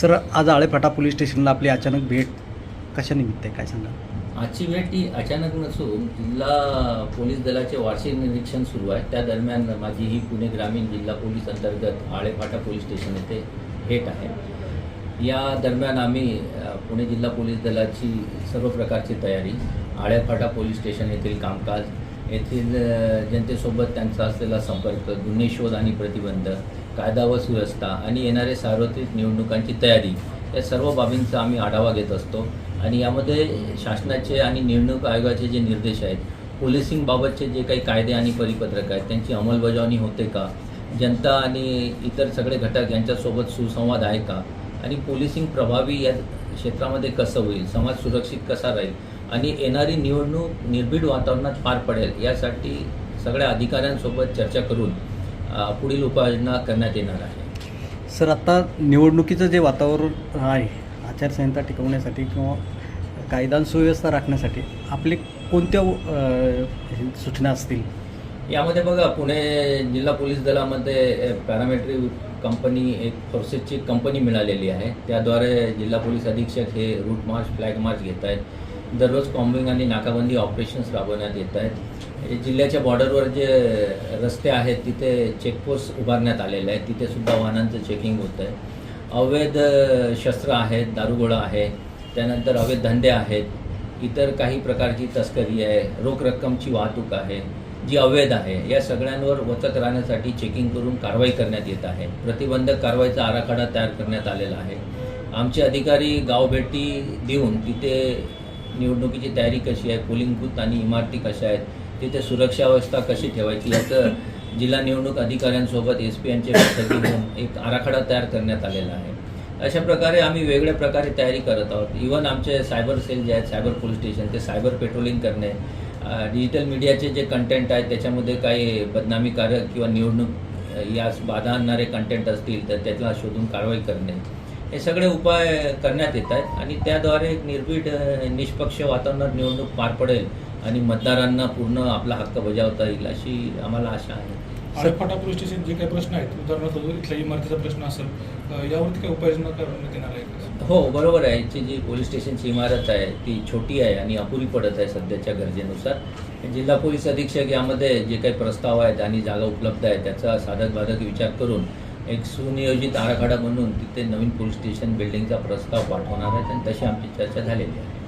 Sir आज Alephata police स्टेशनला आपली अचानक भेट कशा निमित्त आहे? काय सांगा आजची भेट ही अचानक नसून जिल्हा पोलीस दलाचे वार्षिक निरीक्षण सुरू आहे. त्या दरम्यान माझी ही पुणे ग्रामीण जिल्हा पोलीस अंतर्गत आळेफाटा पोलीस स्टेशन येथे भेट आहे. या दरम्यान आम्ही पुणे जिल्हा पोलीस दलाची सर्व प्रकारची तयारी आळेफाटा पोलीस स्टेशन येथील कामकाज येथील जनतेसोबत त्यांचा असलेला संपर्क गुन्हे शोध आणि प्रतिबंध कायदा व सुव्यवस्था आणि येणारे सार्वत्रिक निवडणुकांची तयारी या सर्व बाबींचा आम्ही आढावा घेत असतो. आणि यामध्ये शासनाचे आणि निवडणूक आयोगाचे जे निर्देश आहेत पोलिसिंगबाबतचे जे काही कायदे आणि परिपत्रक आहेत त्यांची अंमलबजावणी होते का? जनता आणि इतर सगळे घटक यांच्यासोबत सुसंवाद आहे का? आणि पोलिसिंग प्रभावी या क्षेत्रामध्ये कसं होईल? समाज सुरक्षित कसा राहील? आणि येणारी निवडणूक निर्भीड वातावरणात पार पडेल यासाठी सगळ्या अधिकाऱ्यांसोबत चर्चा करून पुढील उपाययोजना करण्यात येणार आहे. सर आता निवडणुकीचं जे वातावरण आहे आचारसंहिता टिकवण्यासाठी किंवा कायदा सुव्यवस्था राखण्यासाठी आपले कोणत्या सूचना असतील? यामध्ये बघा पुणे जिल्हा पोलीस दलामध्ये पॅरामेट्री कंपनी एक फोर्सेसची कंपनी मिळालेली आहे. त्याद्वारे जिल्हा पोलीस अधीक्षक हे रूट मार्च फ्लॅग मार्च घेत आहेत दररोज कॉम्बिंग आणि नाकाबंदी ऑपरेशन्स राबवण्यात येत आहेत. जिल्ह्याच्या बॉर्डरवर जे रस्ते आहेत तिथे चेकपोस्ट उभारण्यात आलेले आहेत. तिथे सुद्धा वाहनांचं चेकिंग होतं आहे. अवैध शस्त्र आहेत दारुगोळा आहे. त्यानंतर अवैध धंदे आहेत. इतर काही प्रकारची तस्करी आहे. रोख रक्कमची वाहतूक आहे. जी अवैध आहे या सगळ्यांवर वचक राहण्यासाठी चेकिंग करून कारवाई करण्यात येत आहे. प्रतिबंधक कारवाईचा आराखडा तयार करण्यात आलेला आहे. आमचे अधिकारी गावभेटी देऊन तिथे निवडणुकीची तयारी कशी आहे पोलिंग बूथ आणि इमारती कशा आहेत तिथे सुरक्षा व्यवस्था कशी ठेवायची याचं जिल्हा निवडणूक अधिकाऱ्यांसोबत एस पी यांचे बैठकी घेऊन एक आराखडा तयार करण्यात आलेला आहे. अशा प्रकारे आम्ही वेगळ्या प्रकारे तयारी करत आहोत. इवन आमचे सायबर सेल जे आहेत सायबर पोलीस स्टेशन ते सायबर पेट्रोलिंग करणे डिजिटल मीडियाचे जे कंटेंट आहेत त्याच्यामध्ये काही बदनामीकारक किंवा निवडणूक यास बाधा आणणारे कंटेंट असतील तर त्याला शोधून कारवाई करणे. हे सगळे उपाय करण्यात येत आहेत आणि त्याद्वारे एक निर्भीड निष्पक्ष वातावरणात निवडणूक पार पडेल आणि मतदारांना पूर्ण आपला हक्क बजावता येईल अशी आम्हाला आशा आहे. पोलीस स्टेशन जे काही प्रश्न आहेत उदाहरणार्थ इथल्या इमारतीचा प्रश्न असेल यावरती काय उपाययोजना करण्यात येणार आहे? हो बरोबर आहे. याची जी पोलीस स्टेशनची इमारत आहे ती छोटी आहे आणि अपुरी पडत आहे सध्याच्या गरजेनुसार. जिल्हा पोलीस अधीक्षक यामध्ये जे काही प्रस्ताव आहेत आणि जागा उपलब्ध आहे त्याचा साधक बाधक विचार करून एक सुनियोजित आराखडा बनवून तिथे नवीन पोलीस स्टेशन बिल्डिंगचा प्रस्ताव पाठवणार आहेत आणि तशी आमची चर्चा झालेली आहे.